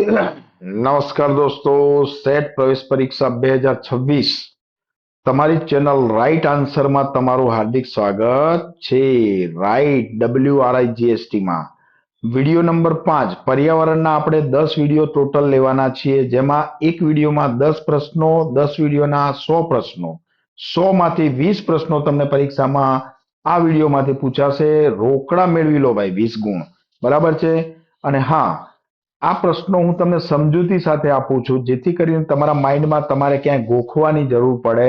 નમસ્કાર દોસ્તો, સેટ પ્રવેશ પરીક્ષા બે હજાર છવ્વીસ. તમારી ચેનલ રાઈટ આન્સરમાં તમારું હાર્દિક સ્વાગત છે. Right W R I GST માં. વીડિયો નંબર પાંચ, પર્યાવરણના આપણે દસ વીડિયો ટોટલ લેવાના છીએ, જેમાં એક વિડીયોમાં દસ પ્રશ્નો, દસ વિડીયોના સો પ્રશ્નો. સો માંથી વીસ પ્રશ્નો તમને પરીક્ષામાં આ વિડીયોમાંથી પૂછાશે. રોકડા મેળવી લો ભાઈ, વીસ ગુણ. બરાબર છે? અને હા આ પ્રશ્નો હું તમને સમજૂતી સાથે આપું છું, જેથી કરીને તમારા માઇન્ડમાં તમારે ક્યાંય ગોખવાની જરૂર પડે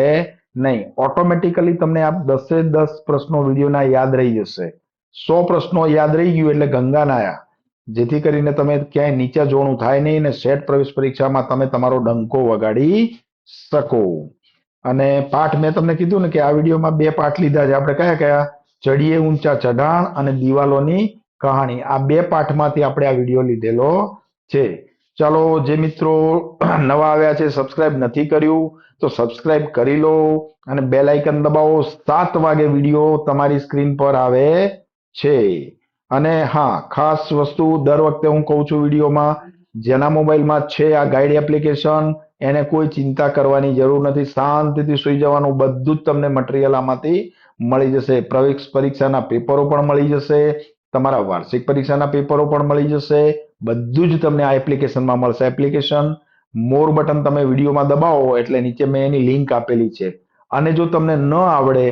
નહીં. ઓટોમેટિકલી તમને આ દસે દસ પ્રશ્નો વિડીયોના યાદ રહી જશે. સો પ્રશ્નો યાદ રહી ગયું એટલે ગંગા નાયા જેથી કરીને તમે ક્યાંય નીચે જોણું થાય નહીં અને સેટ પ્રવેશ પરીક્ષામાં તમે તમારો ડંકો વગાડી શકો. અને પાઠ મેં તમને કીધું ને કે આ વિડીયોમાં બે પાઠ લીધા છે. આપણે કયા કયા? ચડીએ ઊંચા ચઢાણ અને દિવાલોની કહાણી. આ બે પાઠમાંથી આપણે આ વીડિયો લીધેલો છે. ચાલો, જે મિત્રો નવા આવ્યા છે સબસ્ક્રાઇબ નથી કર્યું, તો સબસ્ક્રાઇબ કરી લો અને બેલ આઇકન દબાવો. સાત વાગે વીડિયો તમારી સ્ક્રીન પર આવે છે. અને હા, ખાસ વસ્તુ દર વખતે હું કહું છું વિડીયોમાં, જેના મોબાઈલમાં છે આ ગાઈડ એપ્લિકેશન એને કોઈ ચિંતા કરવાની જરૂર નથી. શાંતિથી સુઈ જવાનું, બધું જ તમને મટીરિયલ આમાંથી મળી જશે. પ્રવેશ પરીક્ષાના પેપરો પણ મળી જશે, તમારા વાર્ષિક પરીક્ષાના પેપરો પણ મળી જશે બધું જ તમને આ એપ્લિકેશનમાં મળશે. એપ્લિકેશન મોર બટન તમે વિડીયોમાં દબાવો એટલે નીચે મેં એની લિંક આપેલી છે. અને જો તમને ન આવડે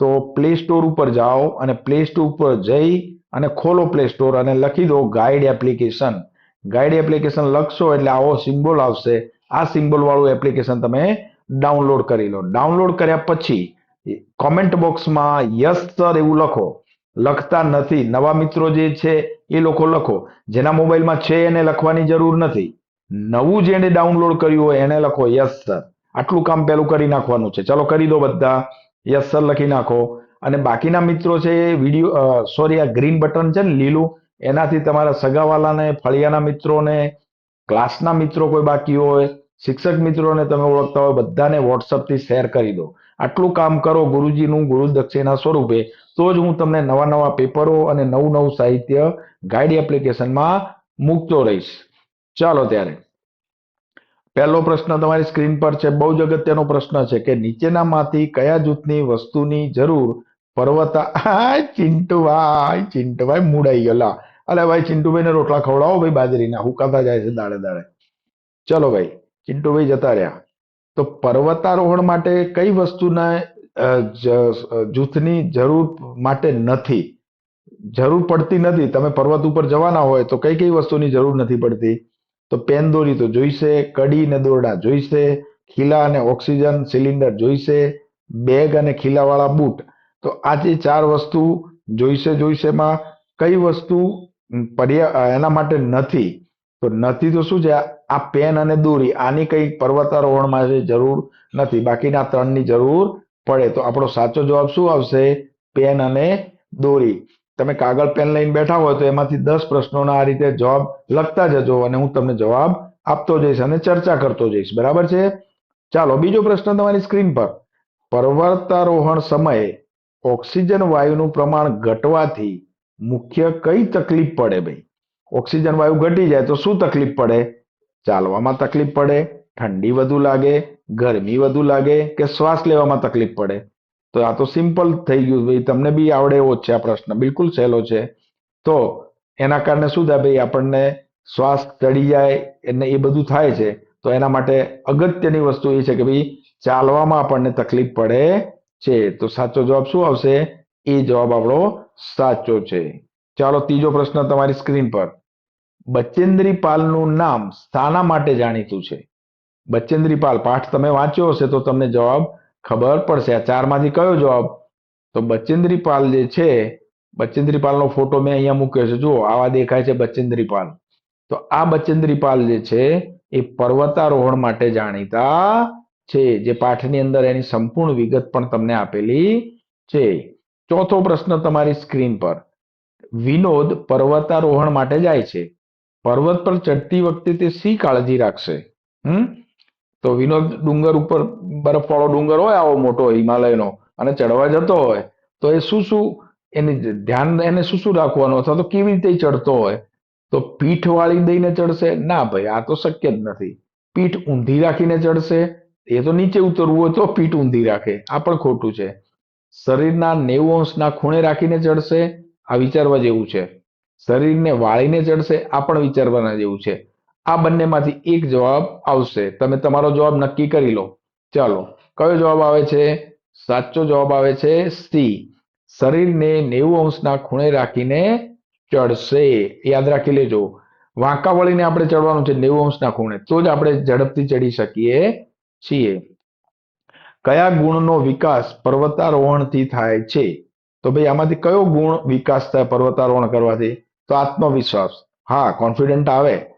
તો પ્લે સ્ટોર ઉપર જાઓ અને પ્લે સ્ટોર ઉપર જઈ અને ખોલો પ્લે સ્ટોર અને લખી દો ગાઈડ એપ્લિકેશન ગાઈડ એપ્લિકેશન લખશો એટલે આવો સિમ્બોલ આવશે. આ સિમ્બોલવાળું એપ્લિકેશન તમે ડાઉનલોડ કરી લો. ડાઉનલોડ કર્યા પછી કોમેન્ટ બોક્સમાં યસ સર એવું લખો. લખતા નથી. નવા મિત્રો જે છે, એ લોકો લખો. જેના મોબાઈલમાં છે, એને લખવાની જરૂર નથી. નવું જેને ડાઉનલોડ કર્યું હોય, એને લખો, યસ, સર. આટલું કામ પેલું કરી નાખવાનું છે. ચલો, કરી દો બધા. યસ, સર, લખી નાખો. અને બાકીના મિત્રો છે, એ વીડિયો સોરી, આ ગ્રીન બટન છે ને, લીલું, એનાથી તમારા સગાવાલાને, ફળિયાના મિત્રોને, ક્લાસના મિત્રો કોઈ બાકી હોય, શિક્ષક મિત્રોને તમે ઓળખતા હોય, બધાને વોટ્સઅપથી શેર કરી દો. આટલું કામ કરો ગુરુજીનું ગુરુ દક્ષિણા સ્વરૂપે. તો જ હું તમને નવા નવા પેપરો અને નવું નવું સાહિત્ય ગાઈડ એપ્લિકેશનમાં મૂકતો રહીશ. ચાલો ત્યારે. પહેલો પ્રશ્ન તમારી સ્ક્રીન પર છે. બહુ જ અગત્યનો પ્રશ્ન છે કે નીચેનામાંથી કયા જૂથની વસ્તુની જરૂર પર્વતા ચિંટુભાઈ ચિંટુભાઈ મૂડાઈ ગયેલા. લા અરે ભાઈ, ચિંટુભાઈને રોટલા ખવડાવો ભાઈ બાજરીના. હુકાતા જાય છે દાડે દાડે. ચલો ભાઈ, ચિંટુભાઈ જતા રહ્યા. તો પર્વતારોહણ માટે કઈ વસ્તુના જૂથની જરૂર માટે નથી. જરૂર પડતી નથી. તમે પર્વત ઉપર જવાના હોય તો કઈ કઈ વસ્તુની જરૂર નથી પડતી? તો પેન દોરી તો જોઈશે, કડી ને દોરડા જોઈશે, ખીલા અને ઓક્સિજન સિલિન્ડર જોઈશે, બેગ અને ખીલાવાળા બૂટ. તો આ જે ચાર વસ્તુ જોઈશે જોઈશેમાં કઈ વસ્તુ પર્યા, એના માટે નથી. તો નથી તો શું છે? આ પેન અને દોરી, આની કઈ પર્વતારોહણમાં જરૂર નથી. બાકીના ત્રણની જરૂર પડે તો આપણો સાચો જવાબ શું આવશે? પેન અને દોરી. તમે કાગળ પેન લઈને બેઠા હોય તો એમાંથી દસ પ્રશ્નોના આ રીતે જવાબ લખતા જજો અને હું તમને જવાબ આપતો જઈશ અને ચર્ચા કરતો જઈશ. બરાબર છે? ચાલો, બીજો પ્રશ્ન તમારી સ્ક્રીન પર. પર્વતારોહણ સમયે ઓક્સિજન વાયુનું પ્રમાણ ઘટવાથી મુખ્ય કઈ તકલીફ પડે ભાઈ? ઓક્સિજન વાયુ ઘટી જાય તો શું તકલીફ પડે? ચાલવામાં તકલીફ પડે. ઠંડી વધુ લાગે, ગરમી વધુ લાગે કે શ્વાસ લેવામાં તકલીફ પડે? તો આ તો સિમ્પલ થઈ ગયું ભાઈ તમને બી આવડે એવો જ છે આ પ્રશ્ન. બિલકુલ સહેલો છે. તો એના કારણે શું થાય ભાઈ? આપણને શ્વાસ ચડી જાય એને એ બધું થાય છે. તો એના માટે અગત્યની વસ્તુ એ છે કે ભાઈ, ચાલવામાં આપણને તકલીફ પડે છે. તો સાચો જવાબ શું આવશે? એ જવાબ આપણો સાચો છે. ચાલો, ત્રીજો પ્રશ્ન તમારી સ્ક્રીન પર. બચેન્દ્રી પાલનું નામ શાના માટે જાણીતું છે? બચેન્દ્રી પાલ, પાઠ તમે વાંચ્યો હશે તો તમને જવાબ ખબર પડશે. આ ચારમાંથી કયો જવાબ? તો બચેન્દ્રીપાલ જે છે બચેન્દ્રીપાલનો ફોટો મેં અહીંયા મૂક્યો છે. જુઓ, આવા દેખાય છે બચેન્દ્રીપાલ તો આ બચેન્દ્રીપાલ જે છે, એ પર્વતારોહણ માટે જાણીતા છે, જે પાઠની અંદર એની સંપૂર્ણ વિગત પણ તમને આપેલી છે. ચોથો પ્રશ્ન તમારી સ્ક્રીન પર. વિનોદ પર્વતારોહણ માટે જાય છે. પર્વત પર ચડતી વખતે તે શી કાળજી રાખશે? હમ? તો વિનોદ ડુંગર ઉપર બરફવાળો ડુંગર હોય, આવો મોટો હિમાલયનો, અને ચડવા જતો હોય, તો એ શું શું એની ધ્યાન એને શું શું રાખવાનું? અથવા તો કેવી રીતે ચડતો હોય? તો પીઠ વાળી દઈને ચડશે? ના ભાઈ, આ તો શક્ય જ નથી. પીઠ ઊંધી રાખીને ચડશે? એ તો નીચે ઉતરવું હોય તો પીઠ ઊંધી રાખે. આ પણ ખોટું છે. શરીરના નેવું અંશના ખૂણે રાખીને ચડશે? આ વિચારવા જેવું છે. શરીરને વાળીને ચડશે? આ પણ વિચારવાના જેવું છે. આ બંનેમાંથી એક જવાબ આવશે. તમે તમારો જવાબ નક્કી કરી લો. ચાલો, કયો જવાબ આવે છે? સાચો જવાબ આવે છે સી શરીરને નેવું અંશના ખૂણે રાખીને ચડશે. યાદ રાખી લેજો. વાંકા વળીને આપણે ચડવાનું છે નેવું અંશના ખૂણે. તો જ આપણે ઝડપથી ચડી શકીએ છીએ. કયા ગુણનો વિકાસ પર્વતારોહણથી થાય છે? તો ભાઈ, આમાંથી કયો ગુણ વિકાસ થાય પર્વતારોહણ કરવાથી? તો આત્મવિશ્વાસ. હા કોન્ફિડન્ટ આવે.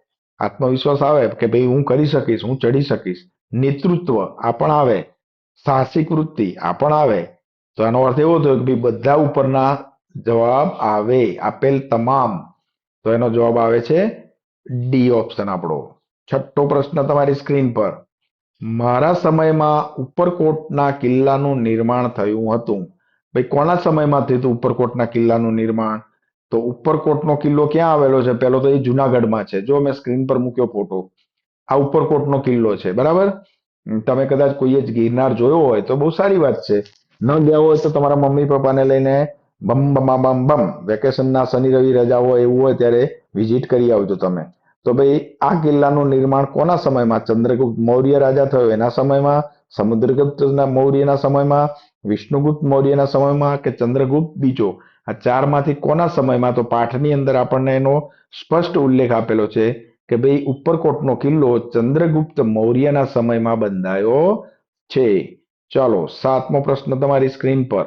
આત્મવિશ્વાસ આવે કે ભાઈ હું કરી શકીશ, હું ચડી શકીશ, નેતૃત્વ આ પણ આવે, સાહસિક વૃત્તિ આ પણ આવે, તો એનો અર્થ એવો થયો કે ભાઈ બધા ઉપરના જવાબ આવે, આપેલ તમામ. તો એનો જવાબ આવે છે ડી ઓપ્શન આપણો. છઠ્ઠો પ્રશ્ન તમારી સ્ક્રીન પર. મારા સમયમાં ઉપરકોટના કિલ્લાનું નિર્માણ થયું હતું. ભાઈ કોના સમયમાં થયું હતું ઉપરકોટના કિલ્લાનું નિર્માણ? તો ઉપરકોટનો કિલ્લો ક્યાં આવેલો છે? પહેલો તો એ જુનાગઢમાં છે. જો મેં સ્ક્રીન પર મૂક્યો ફોટો, આ ઉપરકોટનો કિલ્લો છે. બરાબર? તમે કદાચ કોઈએ જ ગિરનાર જોયો હોય તો બહુ સારી વાત છે. ન ગયા હોય તો તમારા મમ્મી પપ્પાને લઈને બમ બમા બમ બમ વેકેશનના શનિ રવિ રજા હોય, એવું હોય ત્યારે વિઝિટ કરી આવજો તમે. તો ભાઈ, આ કિલ્લાનું નિર્માણ કોના સમયમાં? ચંદ્રગુપ્ત મૌર્ય રાજા થયો એના સમયમાં? સમુદ્રગુપ્ત મૌર્યના સમયમાં, વિષ્ણુગુપ્ત મૌર્યના સમયમાં કે ચંદ્રગુપ્ત બીજો? આ ચારમાંથી કોના સમયમાં? તો પાઠની અંદર આપણને એનો સ્પષ્ટ ઉલ્લેખ આપેલો છે કે ભાઈ, ઉપરકોટનો કિલ્લો ચંદ્રગુપ્ત મૌર્યના સમયમાં બંધાયો છે. ચાલો, સાતમો પ્રશ્ન તમારી સ્ક્રીન પર.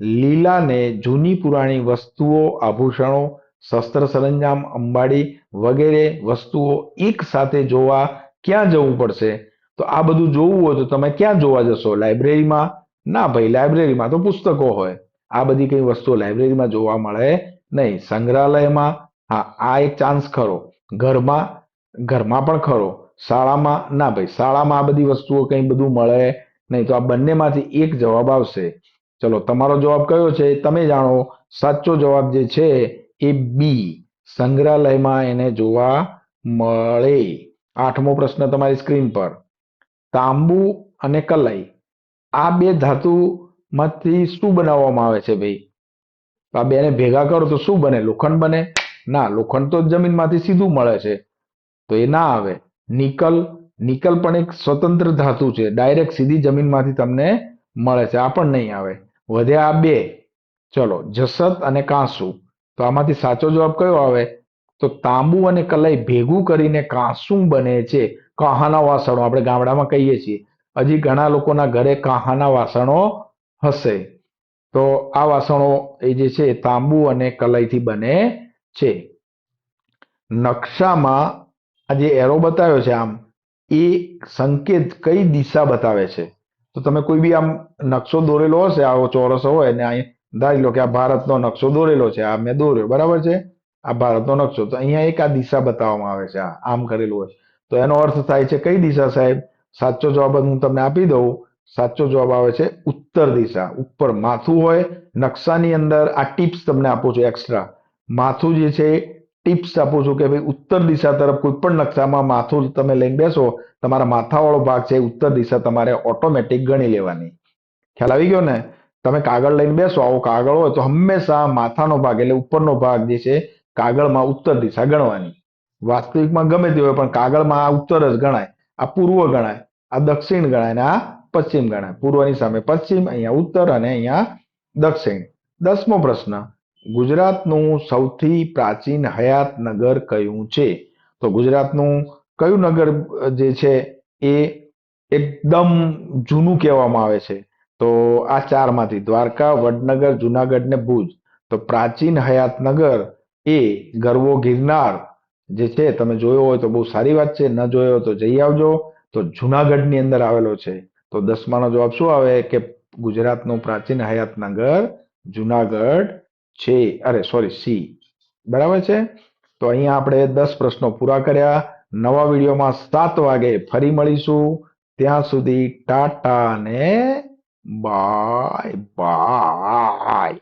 લીલાને જૂની પુરાણી વસ્તુઓ, આભૂષણો, શસ્ત્ર સરંજામ, અંબાડી વગેરે વસ્તુઓ એક સાથે જોવા ક્યાં જવું પડશે? તો આ બધું જોવું હોય તો તમે ક્યાં જોવા જશો? લાઇબ્રેરીમાં ના ભાઈ લાઇબ્રેરીમાં તો પુસ્તકો હોય. આ બધી કઈ વસ્તુઓ લાઇબ્રેરીમાં જોવા મળે નહીં. સંગ્રહાલયમાં, હા, આ એક ચાન્સ ખરો. ઘરમાં ઘરમાં પણ ખરો. શાળામાં, ના ભાઈ, શાળામાં આ બધી વસ્તુઓ કંઈ બધું મળે નહીં. તો આ બંનેમાંથી એક જવાબ આવશે. ચલો, તમારો જવાબ કયો છે તમે જાણો. સાચો જવાબ જે છે એ બી સંગ્રહાલયમાં એને જોવા મળે. આઠમો પ્રશ્ન તમારી સ્ક્રીન પર. તાંબુ અને કલાઈ. આ બે ધાતુમાંથી શું બનાવવામાં આવે છે ભાઈ? આ બેને ભેગા કરો તો શું બને? લોખંડ બને? ના, લોખંડ તો જમીનમાંથી સીધું મળે છે. તો એ ના આવે. નિકલ નિકલ પણ એક સ્વતંત્ર ધાતુ છે. ડાયરેક્ટ સીધી જમીનમાંથી તમને મળે છે. આ પણ નહીં આવે. વધ્યા આ બે. ચલો, જસત અને કાંસુ. તો આમાંથી સાચો જવાબ કયો આવે? તો તાંબુ અને કલાઈ ભેગું કરીને કાંસુ બને છે. કાહાના વાસણો આપણે ગામડામાં કહીએ છીએ. હજી ઘણા લોકોના ઘરે કાહાના વાસણો હશે. તો આ વાસણો એ જે છે તાંબુ અને કલાઈથી બને છે. નકશામાં આ જે એરો બતાવ્યો છે આમ, એ સંકેત કઈ દિશા બતાવે છે? તો તમે કોઈ બી આમ નકશો દોરેલો હશે, આવો ચોરસ હોય ને અહીં ધારી લો કે આ ભારતનો નકશો દોરેલો છે, આ મેં દોર્યો, બરાબર છે? આ ભારતનો નકશો. તો અહીંયા એક આ દિશા બતાવવામાં આવે છે, આ આમ કરેલું હોય તો એનો અર્થ થાય છે કઈ દિશા સાહેબ? સાચો જવાબ હું તમને આપી દઉં. સાચો જવાબ આવે છે ઉત્તર દિશા. ઉપર માથું હોય, નકશાની અંદર આ ટિપ્સ તમને આપું છું એક્સ્ટ્રા માથું જે છે, ટિપ્સ આપું છું કે ભાઈ ઉત્તર દિશા તરફ કોઈ પણ નકશામાં માથું તમે લઈને બેસો, તમારા માથાવાળો ભાગ છે ઉત્તર દિશા તમારે ઓટોમેટિક ગણી લેવાની. ખ્યાલ આવી ગયો ને? તમે કાગળ લઈને બેસો, આવો કાગળ હોય તો હંમેશા માથાનો ભાગ એટલે ઉપરનો ભાગ જે છે કાગળમાં ઉત્તર દિશા ગણવાની. વાસ્તવિકમાં ગમે તે હોય, પણ કાગળમાં આ ઉત્તર જ ગણાય. આ પૂર્વ ગણાય, આ દક્ષિણ ગણાય ને આ પશ્ચિમ ગણાય. પૂર્વની સામે પશ્ચિમ, અહીંયા ઉત્તર અને અહીંયા દક્ષિણ. દસમો પ્રશ્ન, ગુજરાતનું સૌથી પ્રાચીન હયાત નગર કયું છે? તો ગુજરાતનું કયું નગર જે છે એ એકદમ જૂનું કહેવામાં આવે છે? તો આ ચારમાંથી, દ્વારકા, વડનગર, જુનાગઢ ને ભુજ. તો પ્રાચીન હયાત નગર એ ગરવો ગિરનાર જે છે, તમે જોયો હોય તો બહુ સારી વાત છે, ન જોયો હોય તો જઈ આવજો. તો જુનાગઢની અંદર આવેલો છે. તો દસમાનો જવાબ શું આવે? કે ગુજરાતનું પ્રાચીન હયાત નગર જુનાગઢ છે. અરે સોરી સી. બરાબર છે? તો અહીંયા આપણે દસ પ્રશ્નો પૂરા કર્યા. નવા વિડીયોમાં સાત વાગે ફરી મળીશું. ત્યાં સુધી ટાટા ને બાય બાય.